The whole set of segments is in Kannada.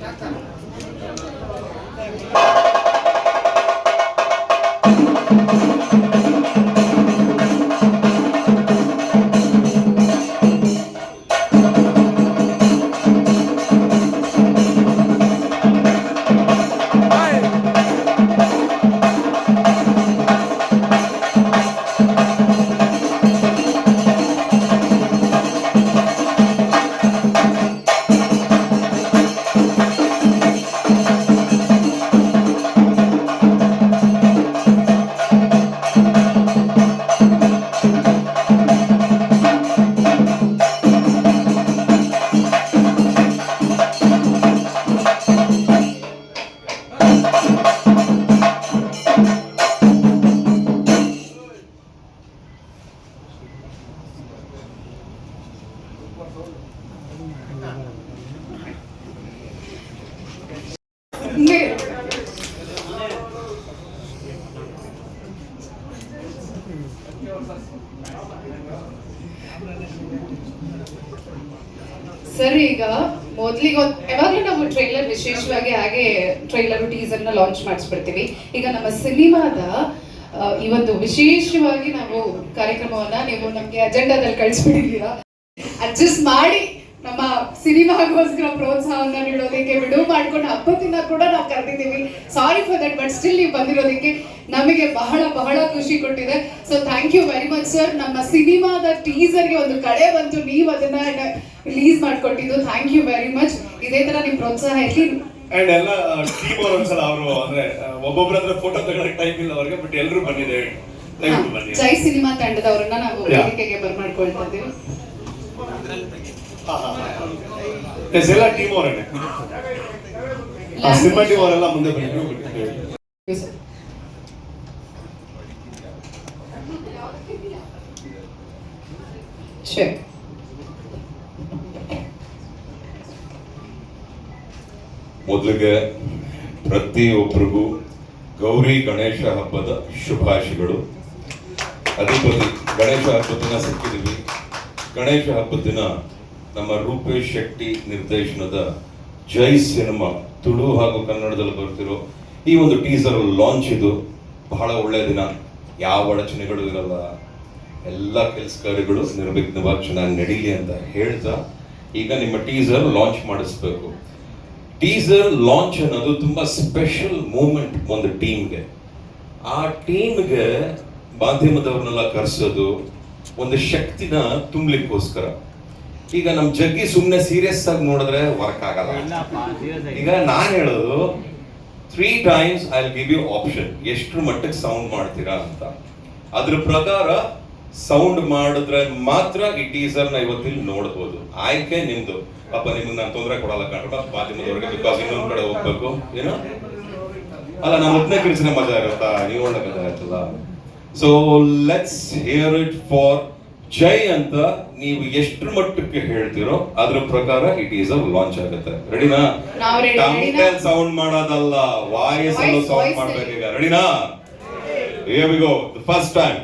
Já tá. ಸರ್, ಈಗ ಮೊದ್ಲಿಗೆ, ಯಾವಾಗಲೂ ನಾವು ಟ್ರೈಲರ್ ವಿಶೇಷವಾಗಿ ಹಾಗೆ ಟ್ರೈಲರ್ ಟೀಸರ್ನ ಲಾಂಚ್ ಮಾಡಿಸ್ಬಿಡ್ತೀವಿ. ಈಗ ನಮ್ಮ ಸಿನಿಮಾದ ಈ ಒಂದು ವಿಶೇಷವಾಗಿ ನಾವು ಕಾರ್ಯಕ್ರಮವನ್ನ ನೀವು ನಮ್ಗೆ ಅಜೆಂಡಾದಲ್ಲಿ ಕಳಿಸ್ಬಿಟ್ಟಿದ್ದೀರಾ. ಅಡ್ಜಸ್ಟ್ ಮಾಡಿ. ನಮ್ಮ ಸಿನಿಮಾಗೋಸ್ಕರ ಪ್ರೋತ್ಸಾಹವನ್ನ ನೀಡೋದಕ್ಕೆ ಬಿಡುವು ಮಾಡ್ಕೊಂಡು ಹಬ್ಬದಿಂದ ಕೂಡ ನಾವು ಕರೆದಿದ್ದೀವಿ. Sorry for that but still ನೀವು ಬಂದಿರೋದಕ್ಕೆ ನಮಗೆ ಬಹಳ ಬಹಳ ಖುಷಿ ಕೊಟ್ಟಿದೆ. So thank you very much sir ನಮ್ಮ ಸಿನಿಮಾದ ಟೀಸರ್ಗೆ ಒಂದು ಕಡೆ ಬಂತು. ನೀವು ಅದನ್ನ ರಿಲೀಸ್ ಮಾಡ್ಕೊಟ್ಟಿದ್ದು. ಥ್ಯಾಂಕ್ ಯು ವೆರಿ ಮಚ್ ಇದೇ ತರ ನಿಮ್ ಪ್ರೋತ್ಸಾಹ ಇರ್ಲಿ. ಅಂಡ್ ಎಲ್ಲ ಟೀಮ್ ಅವರು ಒಂದ್ಸಲ ಅವರು ಅಂದ್ರೆ ಒಬ್ಬೊಬ್ಬರ ಹತ್ರ ಫೋಟೋ ತಗೊಳಕ್ ಟೈಮ್ ಇಲ್ಲ ಅವ್ರಿಗೆ ಬಟ್ ಎಲ್ಲರೂ ಬಂದಿದೆ. ಜೈ ಸಿನಿಮಾ ತಂಡದವರನ್ನ ನಾವು. ವೇದಿಕೆಗೆ ಬರ್ಮಾಡ್ಕೊಳ್ತಾ ಇದ್ದೀವಿ. ಎಲ್ಲ ಟೀಮ್ ಅವರೇನೆ ಸಿನಿಮಾ ಟೀಮ್ ಅವರೆಲ್ಲ ಮುಂದೆ ಬನ್ನಿ ಸರ್ Sure. ಮೊದಲಿಗೆ ಪ್ರತಿಯೊಬ್ಬರಿಗೂ ಗೌರಿ ಗಣೇಶ ಹಬ್ಬದ ಶುಭಾಶಯಗಳು. ಅಧಿಪತಿ ಗಣೇಶ ಹಬ್ಬದ ದಿನ ಸಿಕ್ಕಿದ್ದೀವಿ. ಗಣೇಶ ಹಬ್ಬದ ದಿನ ನಮ್ಮ ರೂಪೇಶ್ ಶೆಟ್ಟಿ ನಿರ್ದೇಶನದ ಜೈ ಸಿನಿಮಾ, ತುಳು ಹಾಗೂ ಕನ್ನಡದಲ್ಲಿ ಬರ್ತಿರೋ ಈ ಒಂದು ಟೀಸರ್ ಲಾಂಚ್ ಇದು. ಬಹಳ ಒಳ್ಳೆಯ ದಿನ. ಯಾವ ಅಡಚಣೆಗಳು ಇರಲ್ಲ. ಎಲ್ಲ ಕೆಲಸ ಕಾರ್ಯಗಳು ನಿರ್ವಿಘ್ನವಾಗಿ ಚೆನ್ನಾಗಿ ನಡೀಲಿ ಅಂತ ಹೇಳ್ತಾ ಈಗ ನಿಮ್ಮ ಟೀಸರ್ ಲಾಂಚ್ ಮಾಡಿಸ್ಬೇಕು. ಟೀಸರ್ ಲಾಂಚ್ ಅನ್ನೋದು ತುಂಬಾ ಸ್ಪೆಷಲ್ ಮೂಮೆಂಟ್ ಒಂದು ಟೀಮ್ಗೆ ಆ ಟೀಮ್ಗೆ ಮಾಧ್ಯಮದವ್ರನ್ನೆಲ್ಲ ಕರೆಸೋದು ಒಂದು ಶಕ್ತಿನ ತುಂಬಲಿಕ್ಕೋಸ್ಕರ. ಈಗ ನಮ್ ಜಗ್ಗಿ ಸುಮ್ಮನೆ ಸೀರಿಯಸ್ ಆಗಿ ನೋಡಿದ್ರೆ ವರ್ಕ್ ಆಗಲ್ಲ. ಈಗ ನಾನು ಹೇಳೋದು three times I give you option ಎಷ್ಟು ಮಟ್ಟಕ್ಕೆ ಸೌಂಡ್ ಮಾಡ್ತೀರಾ ಅಂತ. ಅದ್ರ ಪ್ರಕಾರ ಸೌಂಡ್ ಮಾಡಿದ್ರೆ ಮಾತ್ರ ಈ ಟೀಸರ್ನ ಇವತ್ತಿಲ್ಲಿ ನೋಡ್ಬೋದು. ಆಯ್ಕೆ ನಿಮ್ದು. ಅಪ್ಪ ನಿಮ್ಗೆ ನಾನು ತೊಂದರೆ ಕೊಡಲ್ಲ ಕಣಪ್ಪ ಮಾಧ್ಯಮದವರೆಗೆ ಬಿಕಾಸ್ ಇನ್ನೊಂದ್ ಕಡೆ ಹೋಗ್ಬೇಕು. ಏನು? ಅಲ್ಲ ನಾನು ಒಬ್ಬನೇ ಕಿರಿಸಿನ ಮಜಾ ಇರುತ್ತಾ? ನೀವು ಒಳ್ಳೆ ಮಜಾ ಇರುತ್ತಲ್ಲ so let's hear it for Jai ಅಂತ ನೀವು ಎಷ್ಟು ಮಟ್ಟಕ್ಕೆ ಹೇಳ್ತೀರೋ ಅದ್ರ ಪ್ರಕಾರ ಇಟ್ ಈಸ್ ಅ ಲಾಂಚ್ ಆಗುತ್ತೆ. ರೆಡಿನಾ? ಸೌಂಡ್ ಮಾಡೋದಲ್ಲ ವಾಯ್ಸ್ ಅಲ್ಲೂ ಸೌಂಡ್ ಮಾಡ್ಬೇಕೀಗ. ರೆಡಿನಾ here we go the first time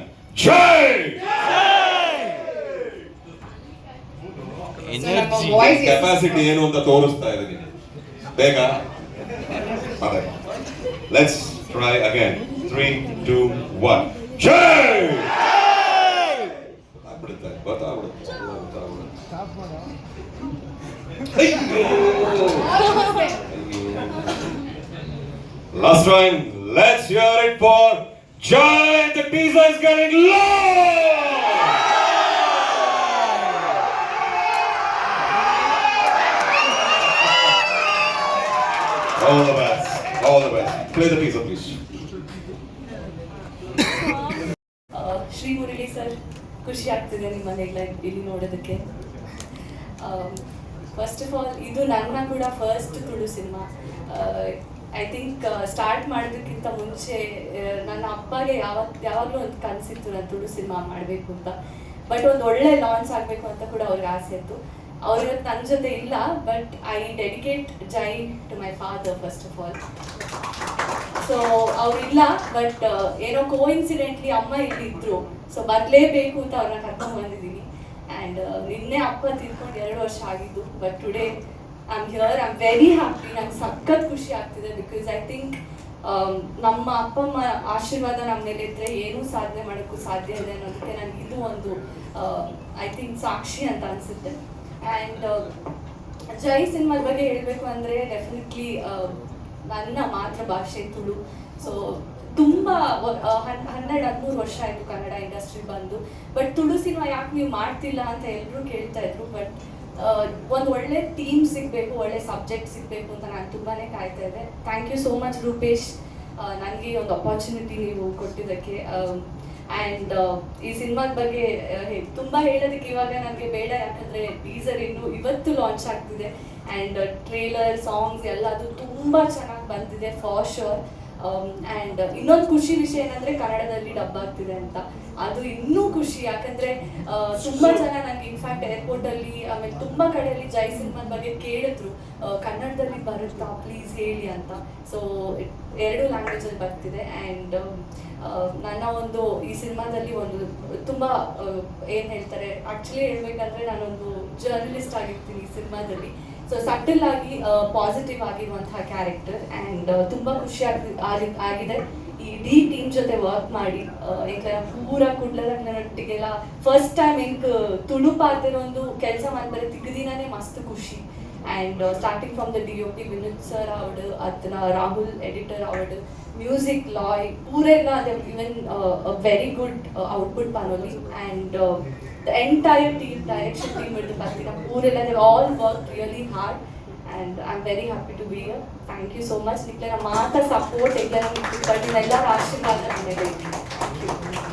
voice is- capacity ಏನು ಅಂತ ತೋರಿಸ್ತಾ ಇದ್ದೀನಿ ಬೇಗ? ಅದೇ. Let's try again three two one Jai Last time, let's hear it for Jai. The teaser is getting low. All the best. All the best. Play the teaser, please. ಆ, ಶ್ರೀ ಮುರಳಿ ಸರ್ ಖುಷಿ ಆಗ್ತಿದೆ ನಿಮ್ಮನ್ನೆಲ್ಲ ಇಲ್ಲಿ ನೋಡೋದಕ್ಕೆ ಫಸ್ಟ್ ಆಫ್ ಆಲ್ ಇದು ನನ್ನ ಕೂಡ first Tulu cinema I think start ಮಾಡೋದಕ್ಕಿಂತ ಮುಂಚೆ ನನ್ನ ಅಪ್ಪಗೆ ಯಾವತ್, ಯಾವಾಗಲೂ ಒಂದು ಕನಸಿತ್ತು ನಾನು ತುಳು ಸಿನಿಮಾ ಮಾಡಬೇಕು ಅಂತ. ಬಟ್ ಒಂದು ಒಳ್ಳೆ ಲಾಂಚ್ ಆಗಬೇಕು ಅಂತ ಕೂಡ ಅವ್ರಿಗೆ ಆಸೆ ಇತ್ತು. ಅವ್ರ ನನ್ನ ಜೊತೆ ಇಲ್ಲ but I dedicate Jai to my father first of all so ಅವ್ರಿಲ್ಲ but ಏನೋ ಕೋ ಇನ್ಸಿಡೆಂಟ್ಲಿ ಅಮ್ಮ ಇಲ್ಲಿದ್ರು. ಸೊ ಬರಲೇಬೇಕು ಅಂತ ಅವ್ರನ್ನ ಕರ್ಕೊಂಡು ಬಂದಿದ್ದೀನಿ. ಆ್ಯಂಡ್ ನಿನ್ನೆ ಅಪ್ಪ ತಿಳ್ಕೊಂಡು ಎರಡು ವರ್ಷ ಆಗಿದ್ದು but today am here I am very happy ನಂಗೆ ಸಖತ್ ಖುಷಿ ಆಗ್ತಿದೆ ಬಿಕಾಸ್ ಐ ಥಿಂಕ್ ನಮ್ಮ ಅಪ್ಪ, ಅಮ್ಮ ಆಶೀರ್ವಾದ ನಮ್ಮ ಮೇಲೆ ಇದ್ರೆ ಏನೂ ಸಾಧನೆ ಮಾಡೋಕ್ಕೂ ಸಾಧ್ಯ ಇದೆ ಅನ್ನೋದಕ್ಕೆ ನನಗೆ ಇದು ಒಂದು ಐ ಥಿಂಕ್ ಸಾಕ್ಷಿ ಅಂತ ಅನಿಸುತ್ತೆ. ಆ್ಯಂಡ್ ಜೈ ಸಿನಿಮಾದ ಬಗ್ಗೆ ಹೇಳಬೇಕು ಅಂದರೆ ಡೆಫಿನೆಟ್ಲಿ ನನ್ನ ಮಾತೃಭಾಷೆ ತುಳು. ಸೊ ತುಂಬ ಹನ್ನೆರಡು, ಹದಿಮೂರು ವರ್ಷ ಆಯಿತು ಕನ್ನಡ ಇಂಡಸ್ಟ್ರಿ ಬಂದು. ಬಟ್ ತುಳು ಸಿನಿಮಾ ಯಾಕೆ ನೀವು ಮಾಡ್ತಿಲ್ಲ ಅಂತ ಎಲ್ಲರೂ ಕೇಳ್ತಾ ಇದ್ರು ಬಟ್ ಒಂದು ಒಳ್ಳೆ ಟೀಮ್ ಸಿಗಬೇಕು, ಒಳ್ಳೆ ಸಬ್ಜೆಕ್ಟ್ ಸಿಗಬೇಕು ಅಂತ ನಾನು ತುಂಬಾನೇ ಕಾಯ್ತಾ ಇದ್ದೆ. Thank you so much Rupesh. ನನಗೆ ಒಂದು ಅಪಾರ್ಚುನಿಟಿ ನೀವು ಕೊಟ್ಟಿದ್ದಕ್ಕೆ ಆ್ಯಂಡ್ ಈ ಸಿನಿಮಾದ ಬಗ್ಗೆ ತುಂಬಾ ಹೇಳೋದಕ್ಕೆ ಇವಾಗ ನನಗೆ ಬೇಡ, ಯಾಕಂದರೆ ಟೀಸರ್ ಇನ್ನು ಇವತ್ತು ಲಾಂಚ್ ಆಗ್ತಿದೆ. ಆ್ಯಂಡ್ ಟ್ರೇಲರ್ ಸಾಂಗ್ಸ್ ಎಲ್ಲ ಅದು ತುಂಬ ಚೆನ್ನಾಗಿ ಬಂದಿದೆ ಫಾರ್ ಶೋರ್ ಆ್ಯಂಡ್ ಇನ್ನೊಂದು ಖುಷಿ ವಿಷಯ ಏನಂದ್ರೆ ಕನ್ನಡದಲ್ಲಿ ಡಬ್ ಆಗ್ತಿದೆ ಅಂತ. ಅದು ಇನ್ನೂ ಖುಷಿ, ಯಾಕಂದ್ರೆ ತುಂಬಾ ಜನ ನನಗೆ ಇನ್ಫ್ಯಾಕ್ಟ್ ಏರ್ಪೋರ್ಟ್ ಅಲ್ಲಿ, ಆಮೇಲೆ ತುಂಬಾ ಕಡೆಯಲ್ಲಿ ಜೈ ಸಿನಿಮಾದ ಬಗ್ಗೆ ಕೇಳಿದ್ರು. ಕನ್ನಡದಲ್ಲಿ ಬರುತ್ತಾ ಪ್ಲೀಸ್ ಹೇಳಿ ಅಂತ. ಸೊ ಎರಡು ಲ್ಯಾಂಗ್ವೇಜ್ ಅಲ್ಲಿ ಬರ್ತಿದೆ ಆ್ಯಂಡ್ ನನ್ನ ಒಂದು ಈ ಸಿನಿಮಾದಲ್ಲಿ ಒಂದು ತುಂಬಾ ಏನು ಹೇಳ್ತಾರೆ ಆಕ್ಚುಲಿ ಹೇಳ್ಬೇಕಂದ್ರೆ ನಾನೊಂದು ಜರ್ನಲಿಸ್ಟ್ ಆಗಿರ್ತೀನಿ ಈ ಸಿನಿಮಾದಲ್ಲಿ. ಸೊ ಸಟಲ್ ಆಗಿ ಪಾಸಿಟಿವ್ ಆಗಿರುವಂತಹ ಕ್ಯಾರೆಕ್ಟರ್ ಆ್ಯಂಡ್ ತುಂಬಾ ಖುಷಿ ಆಗಿ, ಆಗಿ- ಆಗಿದೆ. ಈ ಇಡೀ ಟೀಮ್ ಜೊತೆ ವರ್ಕ್ ಮಾಡಿ ಈಗ ಪೂರ ಕುಡ್ಲದೊಟ್ಟಿಗೆಲ್ಲ ಫಸ್ಟ್ ಟೈಮ್ ಹೆಂಗ್ ತುಳುಪಾತಿರೋ ಒಂದು ಕೆಲಸ ಮಾಡ್ತಾರೆ. ತಿಗದಿನೇ ಮಸ್ತ್ ಖುಷಿ. And starting from the D O P Vinod sir ಅವಡು ಅದನ್ನ ರಾಹುಲ್ ಎಡಿಟರ್ ಅವಡು ಮ್ಯೂಸಿಕ್ ಲಾಯ್ ಪೂರೆಲ್ಲ ಅದೇ even very good output ಪಾನೋಲಿ and the entire team, direction team at Patrika Pooral, they all worked really hard. And I'm very happy to be here. Thank you so much. Niklana Mata support, Niklana Mata, Nella Rashid Mata, Thank you.